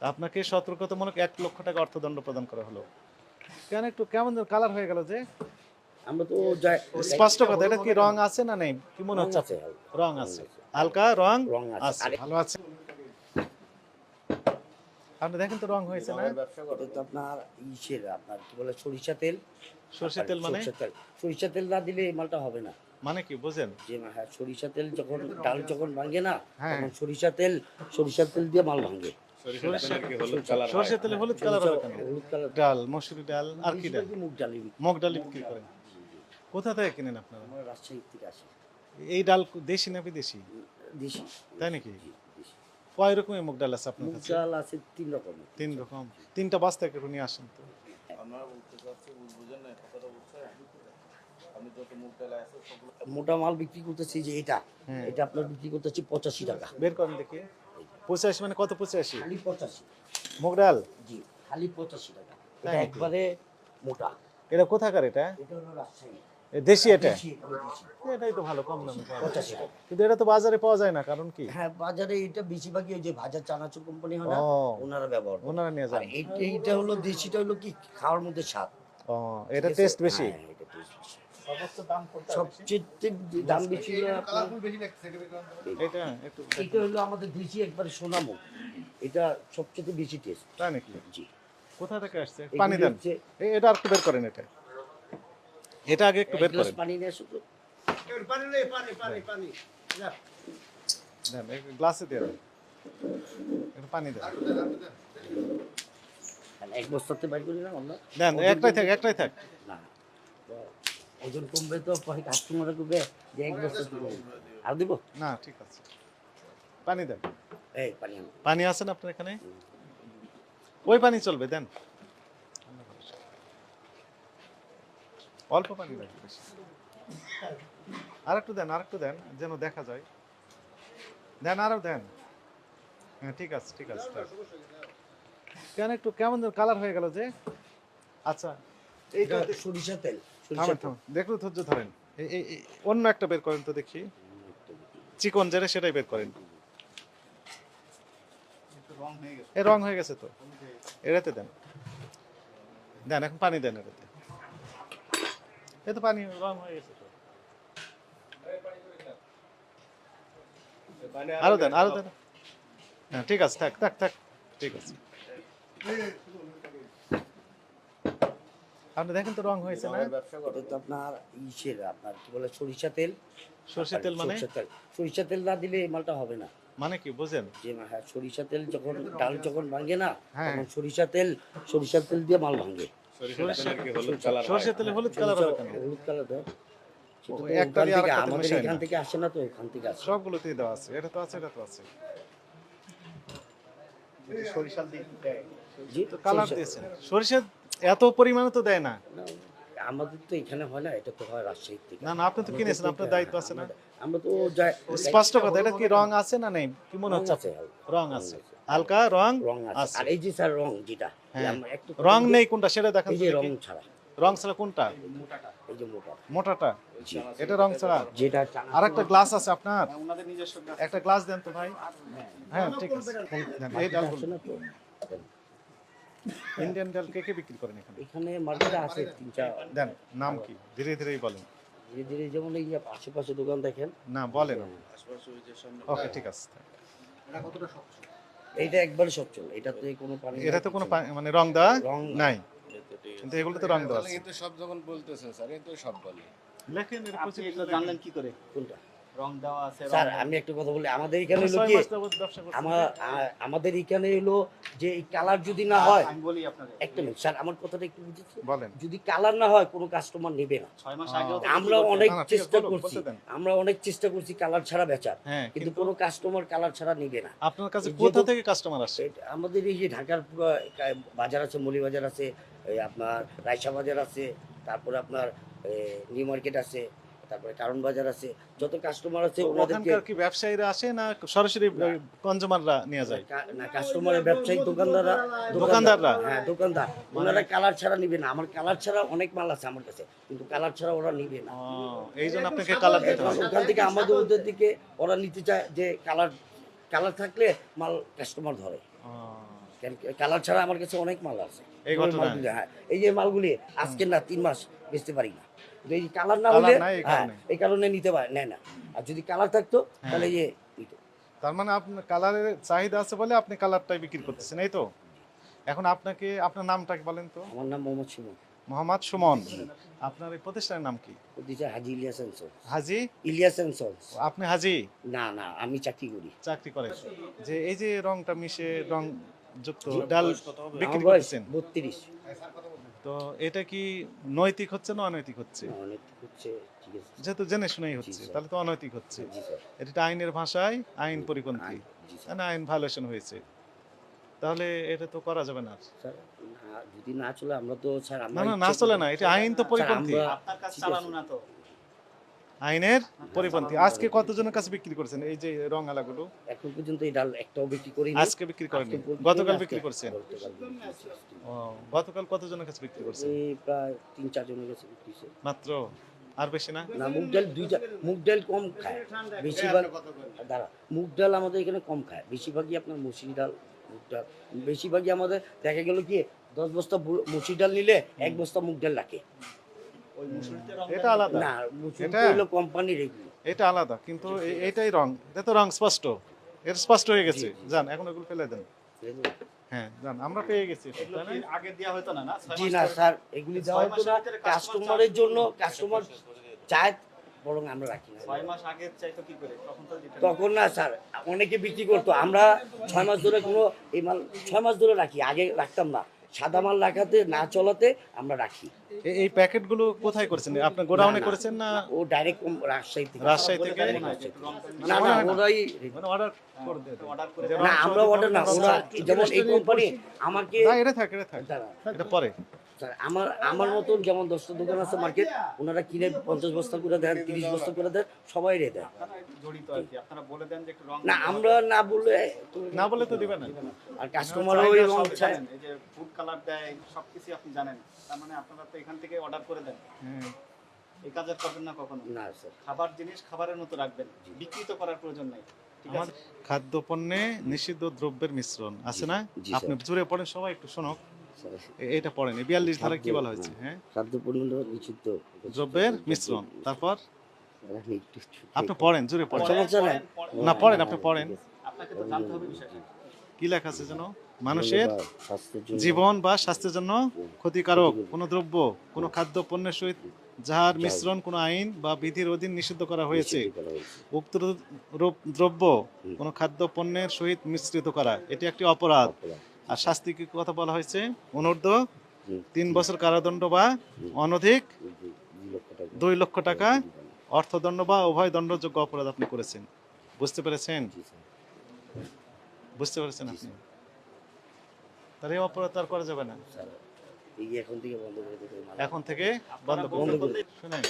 আপনাকে সতর্কতামূলক এক লক্ষ টাকা অর্থদণ্ড প্রদান করা হলো। কেন একটু কেমন কালার হয়ে গেল যে? আমরা তো স্পষ্ট কথা এটা কি রং আছে না নেই? কি মনে হচ্ছে? রং আছে। হালকা রং আছে। ভালো আছে। আপনি দেখেন তো রং হয়েছে না? এটা তো আপনার ইসের আপনার কি বলে সরিষা তেল? সর্ষের তেল মানে? সরিষা তেল। না দিলে এই মালটা হবে না। মানে কি বুঝেন? যে হ্যাঁ সরিষা তেল যখন ডাল যখন ভাঙে না হ্যাঁ। তখন সরিষা তেল সরিষার তেল দিয়ে মাল ভাঙে। সর্ষের তেলে হলুদ কালার হবে কেন? ডাল মসুরি ডাল আর কি ডাল? মুগ ডালি বিক্রি। মুগ ডাল বিক্রি করেন। কোথা থেকে কিনেন আপনারা? রাজশাহী থেকে আসি। এই ডাল দেশি না বিদেশি? দেশি। তাই নাকি? কয় রকমের মুগ ডাল আছে আপনার মুগ কাছে? ডাল আছে তিন রকমের। তিন রকম। তিনটা বাস্তা একটু নিয়ে আসেন তো। মোটা মাল বিক্রি করতেছি যে এটা। হ্যাঁ। এটা আপনার বিক্রি করতেছি পঁচাশি টাকা। বের করেন দেখি। পঁচাশি মানে কত পঁচাশি? খালি পঁচাশি। মুগ ডাল? জি খালি পঁচাশি টাকা। এটা একবারে মোটা। এটা কোথাকার এটা? এটা হলো রাজশাহী। দেশি এটা? দেশি, এগুলো এটাই তো ভালো কম দামে। পঁচাশি টাকা। কিন্তু এটা তো বাজারে পাওয়া যায় না কারণ কি? হ্যাঁ বাজারে এটা বেশিরভাগই ওই যে ভাজা চানাচুর কোম্পানি হয় না ওনারা ব্যবহার। ওনারা নিয়ে যান। এইটা এইটা হলো দেশিটা হলো কি? খাওয়ার মধ্যে স্বাদ। ও এটা টেস্ট বেশি? হ্যাঁ, এটা taste বেশি। সবচেয়ে দাম বেশি? এটা একটু এটা হলো আমাদের দেশি একবারে সোনামুখ। এটা সবচেয়ে বেশি টেস্ট তাই নাকি? জি। কোথা থেকে আসছে? পানি দেন। এটা আর একটু বের করেন এটা। এটা আগে একটু বের করেন। পানি নিয়ে আসো তো। দেন। গ্লাসে দিয়ে দেন। একটু পানি দেন। এক বস্তাতে বাইর করি না আমরা দেন একটাই থাক একটাই থাক। না। ওজন কমবে তো পরে কাস্টমার করবে যে এক দিব আর দিব? না ঠিক আছে। পানি দেন। এই পানি পানি আছে না আপনার এখানে? ওই পানি চলবে দেন। অল্প পানি লাগবে বেশি। আর একটু দেন আর একটু দেন যেন দেখা যায়। দেন আরও দেন। হ্যাঁ ঠিক আছে ঠিক আছে কেন একটু কেমন কালার হয়ে গেল যে? আচ্ছা এইটা সরিষা তেল। থামেন থামেন। দেখুন ধৈর্য ধরেন। অন্য একটা বের করেন তো দেখি। চিকন যেটা সেটাই বের করেন। এ রং হয়ে গেছে তো। এটাতে দেন। দেন এখন পানি দেন এটাতে এ তো পানি রং হয়ে গেছে তো। আরও দেন আরও দেন। হ্যাঁ ঠিক আছে থাক থাক থাক। ঠিক আছে। আপনি দেখেন তো রং হয়েছে না? এটা তো আপনার ইসের আপনার কি বলে সরিষা তেল? সর্ষের তেল মানে? সরিষা তেল। না দিলে এই মালটা হবে না। মানে কি বুঝেন? যে হ্যাঁ সরিষা তেল যখন ডাল যখন ভাঙে না হ্যাঁ। তখন সরিষা তেল সরিষার তেল দিয়ে মাল ভাঙে। সর্ষের তেলে হলুদ কালার হবে কেন? হলুদ কালার দেয়। আমাদের এখান থেকে আসে না তো থেকে আসে। সবগুলোতেই দেওয়া আছে এটা তো আছে এটা তো আছে। সরিষা- দিয়েছেন। সরিষা এত পরিমাণে তো দেয় না। আমাদের তো এখানে হয় না এটা তো হয় রাজশাহী থেকে না না আপনি তো কিনেছেন আপনার দায়িত্ব আছে না? আমরা তো যাই স্পষ্ট কথা এটা কি রং আছে না নেই? কি মনে হচ্ছে রং আছে। হালকা রং রং আছে। আর এই যে স্যার রং যেটা হ্যাঁ। রং নেই কোনটা সেটা দেখান এই যে রং ছাড়া। রং ছাড়া কোনটা? এই যে মোটা। মোটাটা? এটা রং ছাড়া? যেটা আর একটা গ্লাস আছে আপনার? একটা গ্লাস দেন তো ভাই। হ্যাঁ। ঠিক আছে। এই? ইন্ডিয়ান ডাল কে কে বিক্রি করেন এখানে? এখানে মার্কেটে আছে তিন চার। দেন নাম কি? ধীরে ধীরেই বলেন। ধীরে ধীরে যেমন এই আশেপাশে দোকান দেখেন। না বলেন। ওকে ঠিক আছে। এইটা একবারে সচ্ছল। এটাতে কোনো পানি এটা তো কোনো মানে রং দেওয়া রং নাই। কিন্তু এগুলো তো রং দেওয়া আছে। কিন্তু সব যখন বলতেছেন স্যার এই তো সব বলে। লেখেন এর এগুলো জানলেন কি করে? কোনটা? রং দেওয়া আছে স্যার আমি একটা কথা বলি আমাদের এখানে হলো কি। আমার আমাদের এখানে হলো যে এই কালার যদি না হয় আমি বলি আপনাকে একটা মিনিট স্যার আমার কথাটা একটু বুঝেছি? বলেন। যদি কালার না হয় কোনো কাস্টমার নেবে না। ছয় মাস আগেও তো আমরা অনেক চেষ্টা করছি। আমরা অনেক চেষ্টা করছি কালার ছাড়া বেচার। হ্যাঁ কিন্তু কোনো কাস্টমার কালার ছাড়া নিবে না। আপনার কাছে কোথা থেকে কাস্টমার আসে আমাদের এই যে ঢাকার পুরো বাজার আছে মলি বাজার আছে আপনার রায়সা বাজার আছে তারপরে আপনার নিউ মার্কেট আছে তারপরে কারণ বাজার আছে যত কাস্টমার আছে ওখানকার কি ব্যবসায়ীরা আসে না সরাসরি কনজুমাররা নিয়ে যায়? না কাস্টমারের ব্যবসায়ী দোকানদাররা দোকানদাররা? হ্যাঁ দোকানদার। ওনারা কালার ছাড়া নিবে না। আমার কালার ছাড়া অনেক মাল আছে আমার কাছে কিন্তু কালার ছাড়া ওরা নিবে না। এই জন্য আপনাকে কালার দিতে হবে। ওখান থেকে আমাদের ওদের দিকে ওরা নিতে চায় যে কালার কালার থাকলে মাল কাস্টমার ধরে। কালার ছাড়া আমার কাছে অনেক মাল আছে। এই ঘটনা। হ্যাঁ এই যে মালগুলি আজকে না তিন মাস বেচতে পারি না। এই কালার না হলে এই হ্যাঁ কারণে। নিতে পারে নেয় না। আর যদি কালার থাকতো তাহলে এই যে নিত। তার মানে আপনার কালারের চাহিদা আছে বলে আপনি কালারটাই বিক্রি করতেছেন এই তো? এখন আপনাকে আপনার নামটা কি বলেন তো? আমার নাম মোহাম্মদ সুমন। মোহাম্মদ সুমন। আপনার এই প্রতিষ্ঠানের নাম কি? দিচ্ছে হাজি ইলিয়াস সন্স। হাজি? ইলিয়াস সন্স। আপনি হাজি? না না আমি চাকরি করি। চাকরি করেন যে এই যে রংটা মিশে রং যুক্ত ডাল বিক্রি করতেছেন? বত্রিশ। তো এটা কি নৈতিক হচ্ছে না অনৈতিক হচ্ছে? অনৈতিক হচ্ছে ঠিক আছে। যেহেতু জেনে শুনেই হচ্ছে তাহলে তো অনৈতিক হচ্ছে। এটা স্যার। এটা আইনের ভাষায় আইন পরিপন্থী। মানে না আইন ভায়োলেশন হয়েছে। তাহলে এটা তো করা যাবে না স্যার না যদি না চলে আমরা তো স্যার আমরা না না না চলে না এটা আইন তো পরিপন্থী। আপনার কাছে চালানো। না তো। আইনের পরিপন্থী। আজকে কতজনের কাছে বিক্রি করছেন? এই যে রং আলাগুলো? এখন পর্যন্ত এই ডাল একটাও বিক্রি করি আজকে বিক্রি করেনি? গতকাল বিক্রি করছেন? গতকাল কতজনের কাছে বিক্রি করছেন? এই প্রায় তিন চারজনের কাছে বিক্রি। মাত্র? আর বেশি না? না মুগ ডাল দুইটা মুগ ডাল কম খায়। বেশিরভাগ দাঁড়া মুগ ডাল আমাদের এখানে কম খায়। বেশিরভাগই আপনার মুসুরি ডাল মুগ ডাল। বেশিরভাগই আমাদের দেখা গেল কি দশ বস্তা মুসুরি ডাল নিলে এক বস্তা মুগ ডাল রাখে। রং এটা আলাদা। না এটা? হলো কোম্পানির এটা আলাদা কিন্তু এটাই রং। এটা তো রং স্পষ্ট। এটা স্পষ্ট হয়ে গেছে। যান এখন ওগুলো ফেলে দেন। হ্যাঁ আমরা পেয়ে গেছি। এগুলো তাই না? কি আগে দেওয়া হতো না না? ছয় জি মাস না স্যার এগুলি দেওয়া হতো না। কাস্টমারের জন্য কাস্টমার চায় বরং আমরা রাখি না। মাস আগে চাইতো কি করে? তখন তো না। তখন না স্যার অনেকে বিক্রি করতো। আমরা ছয় মাস ধরে কোনো এই মাল ছয় মাস ধরে রাখি আগে রাখতাম না। সাদা মাল রাখাতে না চলাতে আমরা রাখি। এই প্যাকেটগুলো কোথায় করেছেন? আপনি গোডাউনে করেছেন না? ও ডাইরেক্ট রাজশাহী থেকে। রাজশাহী থেকে না, না মনে। ওরাই মানে অর্ডার করে দেয়। অর্ডার করে না আমরা অর্ডার না ওরা যেমন এই কোম্পানি আমাকে না এটা থাক এটা থাক। এটা পরে। আমার আমার মতন যেমন দশটা দোকান আছে মার্কেট ওনারা কিনে পঞ্চাশ বস্তা করে দেন তিরিশ বস্তা করে দেন সবাই রে দেন জড়িত আর কি আপনারা বলে দেন যে একটু রং না আমরা না বললে তো- না বলে তো দিবে না। আর কাস্টমারও চাহিদা রং চায়। এই যে ফুড কালার দেয় সবকিছু আপনি জানেন। তার মানে আপনারা তো এখান থেকে অর্ডার করে দেন। এই কাজ করবেন না কখনো। না স্যার। খাবার জিনিস খাবারের মতো রাখবেন বিকৃত করার প্রয়োজন নাই ঠিক আমার আছে? নিষিদ্ধ দ্রব্যের মিশ্রণ আছে না? আপনি জুড়ে পড়েন সবাই একটু শোনো স্যার এটা পড়েন। বিয়াল্লিশ ধারা কি বলা হয়েছে? হ্যাঁ। নিষিদ্ধ দ্রব্যের মিশ্রণ। তারপর? আপনি পড়েন জুড়ে পড়েন। না পড়েন আপনি পড়েন। আপনাকে তো জানতে হবে বিষয়টা। কি লেখা আছে যেন? মানুষের জীবন বা স্বাস্থ্যের জন্য ক্ষতিকারক। কোনো দ্রব্য কোনো খাদ্য পণ্যের সহিত যাহার মিশ্রণ কোনো আইন বা বিধির অধীন নিষিদ্ধ করা হয়েছে। উক্ত দ্রব্য কোনো খাদ্য পণ্যের সহিত মিশ্রিত করা। এটি একটি অপরাধ। আর শাস্তি কি কথা বলা হয়েছে? অনূর্ধ্ব তিন বছর কারাদণ্ড বা অনধিক দুই- লক্ষ টাকা। অর্থদণ্ড বা উভয় দণ্ডযোগ্য অপরাধ আপনি করেছেন। বুঝতে পেরেছেন? বুঝতে পেরেছেন আপনি? তাহলে অপরাধ আর করা যাবে না। এখন থেকে বন্ধ শুনেন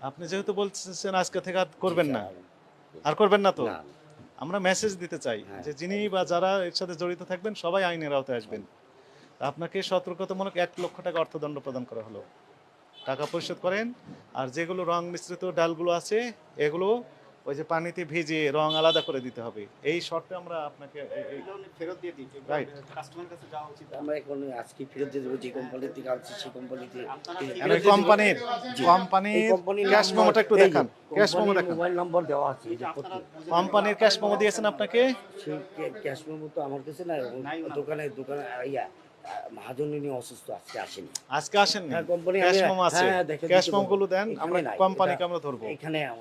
আপনি যেহেতু বলছেন আজকে থেকে আর করবেন না। আর করবেন না তো? আমরা মেসেজ দিতে চাই হ্যাঁ। যে যিনি বা যারা এর সাথে জড়িত থাকবেন সবাই আইনের আওতায় আসবেন আপনাকে সতর্কতামূলক এক লক্ষ টাকা অর্থদণ্ড প্রদান করা হলো টাকা পরিশোধ করেন আর যেগুলো রং মিশ্রিত ডালগুলো আছে এগুলো ওই যে পানিতে ভিজিয়ে রং আলাদা করে দিতে হবে। এই শর্তে আমরা আপনাকে ফেরত দিয়ে দিই Right. কাস্টমারের কাছে যাওয়া উচিত। আমরা এখন আজকে ফেরত দিয়ে দেবো যে কোম্পানির থেকে আনছি সেই কোম্পানিতে এই- আমি কোম্পানির কোম্পানির ক্যাশ মেমোটা একটু দেখান। ক্যাশ মেমো দেখান। মোবাইল নম্বর দেওয়া আছে এই যে কোম্পানির ক্যাশ মেমো দিয়েছেন আপনাকে? সেই ক্যাশ মেমো তো আমার কাছে না নাই দোকানে দোকানে ইয়া মহাজন উনি অসুস্থ আজকে আসেনি আজকে হ্যাঁ কোম্পানি ক্যাশ মেমো আছে। হ্যাঁ ক্যাশ মেমো গুলো দেন আমরা কোম্পানিকে আমরা ধরবো। এখানে